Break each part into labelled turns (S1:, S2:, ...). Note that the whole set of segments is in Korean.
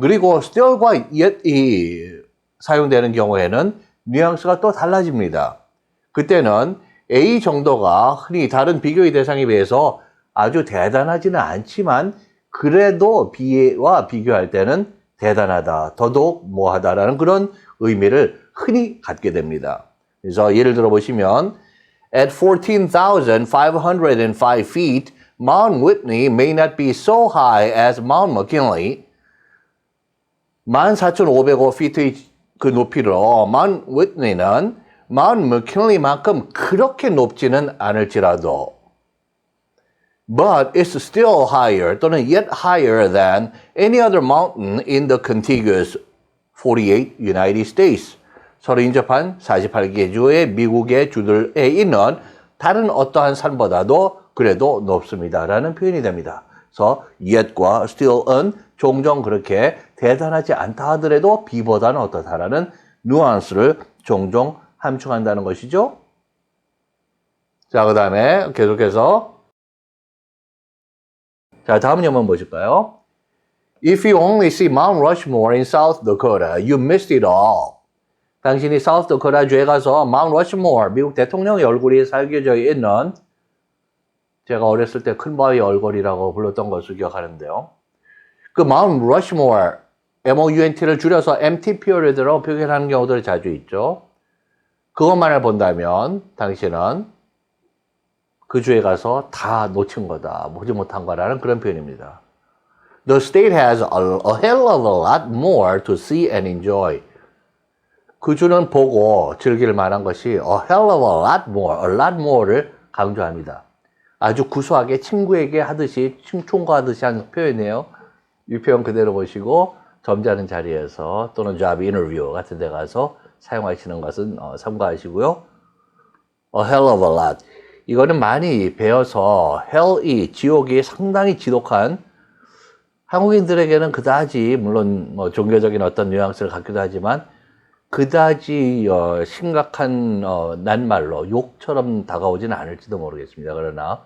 S1: 그리고 still과 yet이 사용되는 경우에는 뉘앙스가 또 달라집니다. 그때는 A 정도가 흔히 다른 비교의 대상에 비해서 아주 대단하지는 않지만 그래도 B와 비교할 때는 대단하다, 더더욱 뭐하다라는 그런 의미를 흔히 갖게 됩니다. 그래서 예를 들어 보시면 At 14,505 feet, Mount Whitney may not be so high as Mount McKinley. 14,505feet의 그 높이로 Mount Whitney는 Mount McKinley만큼 그렇게 높지는 않을지라도 but it's still higher 또는 yet higher than any other mountain in the contiguous 48 United States. 서로 인접한 48개 주의 미국의 주들에 있는 다른 어떠한 산보다도 그래도 높습니다라는 표현이 됩니다. 그래서 yet과 still은 종종 그렇게 대단하지 않다 하더라도 B보다는 어떻다라는 뉘앙스를 종종 함축한다는 것이죠. 자, 그 다음에 계속해서 자, 다음 영문 보실까요? If you only see Mount Rushmore in South Dakota, you missed it all. 당신이 사우스 다코타 주에 가서 마운트 러시모어 미국 대통령의 얼굴이 살겨져 있는 제가 어렸을 때 큰 바위 얼굴이라고 불렀던 것을 기억하는데요. 그 마운트 러시모어 MOUNT를 줄여서 MTPO로 표현하는 경우들이 자주 있죠. 그것만을 본다면 당신은 그 주에 가서 다 놓친 거다, 보지 못한 거라는 그런 표현입니다. The state has a, a hell of a lot more to see and enjoy. 그 주는 보고 즐길 만한 것이 a hell of a lot more, a lot more를 강조합니다. 아주 구수하게 친구에게 하듯이 총괄하듯이 하는 표현이에요. 이 표현 그대로 보시고 점잖은 자리에서 또는 job interview 같은 데 가서 사용하시는 것은 어, 참고하시고요. a hell of a lot. 이거는 많이 배워서 hell이 지옥이 상당히 지독한 한국인들에게는 그다지 물론 뭐 종교적인 어떤 뉘앙스를 갖기도 하지만 그다지 어, 심각한 어, 낱말로 욕처럼 다가오지는 않을지도 모르겠습니다. 그러나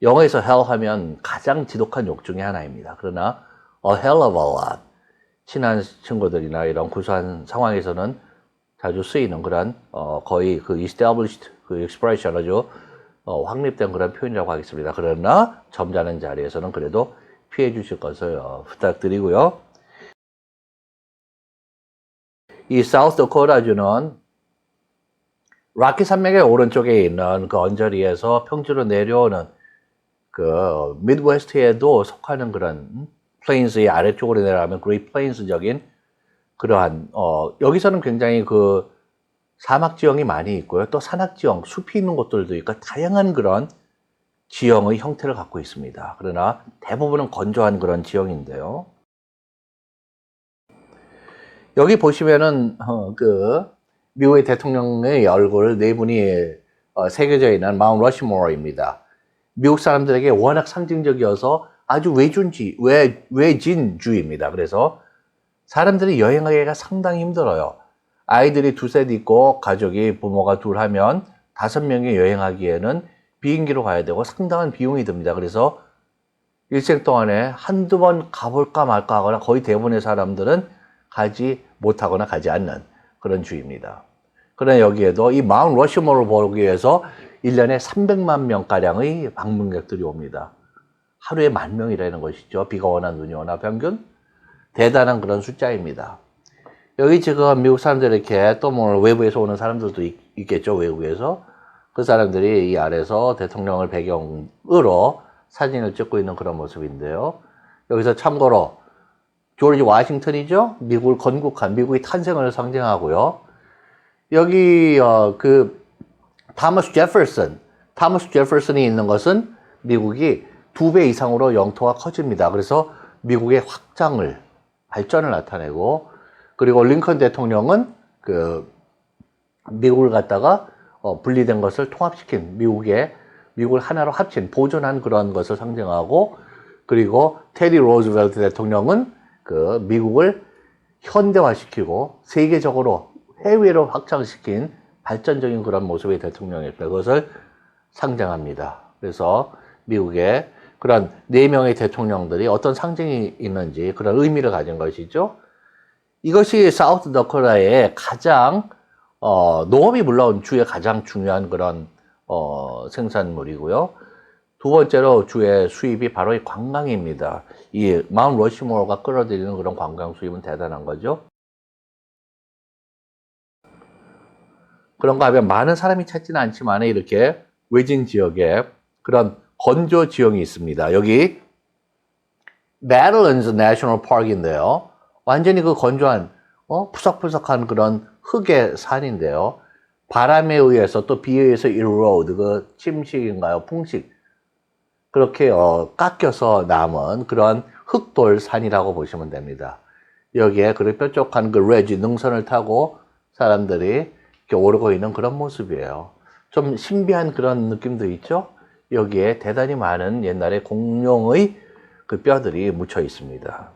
S1: 영어에서 hell 하면 가장 지독한 욕 중에 하나입니다. 그러나 a hell of a lot 친한 친구들이나 이런 구수한 상황에서는 자주 쓰이는 그런 어, 거의 그 established 그 expression 아주 어, 확립된 그런 표현이라고 하겠습니다. 그러나 점잖은 자리에서는 그래도 피해 주실 것을 어, 부탁드리고요. 이 사우스 다코타주는 라키 산맥의 오른쪽에 있는 그 언저리에서 평지로 내려오는 그 미드웨스트에도 속하는 그런 플레인스의 아래쪽으로 내려가면 그레이 플레인스적인 그러한 어 여기서는 굉장히 그 사막 지형이 많이 있고요. 또 산악 지형, 숲이 있는 곳들도 있고 다양한 그런 지형의 형태를 갖고 있습니다. 그러나 대부분은 건조한 그런 지형인데요. 여기 보시면은 어, 그 미국의 대통령의 얼굴 네 분이 어, 새겨져 있는 마운트 러시모어입니다. 미국 사람들에게 워낙 상징적이어서 아주 외준지, 외, 외진주의입니다. 그래서 사람들이 여행하기가 상당히 힘들어요. 아이들이 두셋 있고 가족이 부모가 둘 하면 다섯 명이 여행하기에는 비행기로 가야 되고 상당한 비용이 듭니다. 그래서 일생 동안에 한두 번 가볼까 말까 하거나 거의 대부분의 사람들은 가지 못하거나 가지 않는 그런 주입니다. 그러나 여기에도 이 마운트 러시모를 보기 위해서 1년에 300만 명가량의 방문객들이 옵니다. 하루에 만 명이라는 것이죠. 비가 오나 눈이 오나 평균. 대단한 그런 숫자입니다. 여기 지금 미국 사람들 이렇게 또 뭐 외부에서 오는 사람들도 있, 겠죠 외국에서. 그 사람들이 이 아래서 대통령을 배경으로 사진을 찍고 있는 그런 모습인데요. 여기서 참고로 조지 워싱턴이죠. 미국을 건국한 미국의 탄생을 상징하고요. 여기 어, 그 타머스 제퍼슨, 타머스 제퍼슨이 있는 것은 미국이 두 배 이상으로 영토가 커집니다. 그래서 미국의 확장을 발전을 나타내고 그리고 링컨 대통령은 그 미국을 갖다가 어, 분리된 것을 통합시킨 미국의 미국을 하나로 합친 보존한 그런 것을 상징하고 그리고 테디 로즈벨트 대통령은 그 미국을 현대화시키고 세계적으로 해외로 확장시킨 발전적인 그런 모습의 대통령일 때 그것을 상징합니다. 그래서 미국의 그런 네 명의 대통령들이 어떤 상징이 있는지 그런 의미를 가진 것이죠. 이것이 사우스 더코다의 가장 어, 농업이 물론 주의 가장 중요한 그런 어, 생산물이고요. 두 번째로 주의 수입이 바로 이 관광입니다. 이 마운 러시모어가 끌어들이는 그런 관광 수입은 대단한 거죠. 그런가 하면 많은 사람이 찾지는 않지만 이렇게 외진 지역에 그런 건조 지형이 있습니다. 여기 Badlands National Park인데요. 완전히 그 건조한 어? 푸석푸석한 그런 흙의 산인데요. 바람에 의해서 또 비에 의해서 erode 그 침식인가요? 풍식 그렇게 어, 깎여서 남은 그런 흑돌 산이라고 보시면 됩니다. 여기에 그 뾰족한 그 레지 능선을 타고 사람들이 오르고 있는 그런 모습이에요. 좀 신비한 그런 느낌도 있죠? 여기에 대단히 많은 옛날에 공룡의 그 뼈들이 묻혀 있습니다.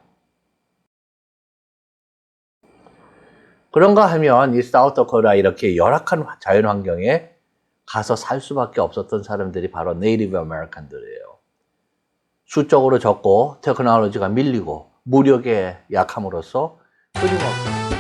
S1: 그런가 하면 이 사우스코리아 이렇게 열악한 자연 환경에 가서 살 수밖에 없었던 사람들이 바로 네이티브 아메리칸들이에요. 수적으로 적고 테크놀로지가 밀리고 무력에 약함으로써 끊임없이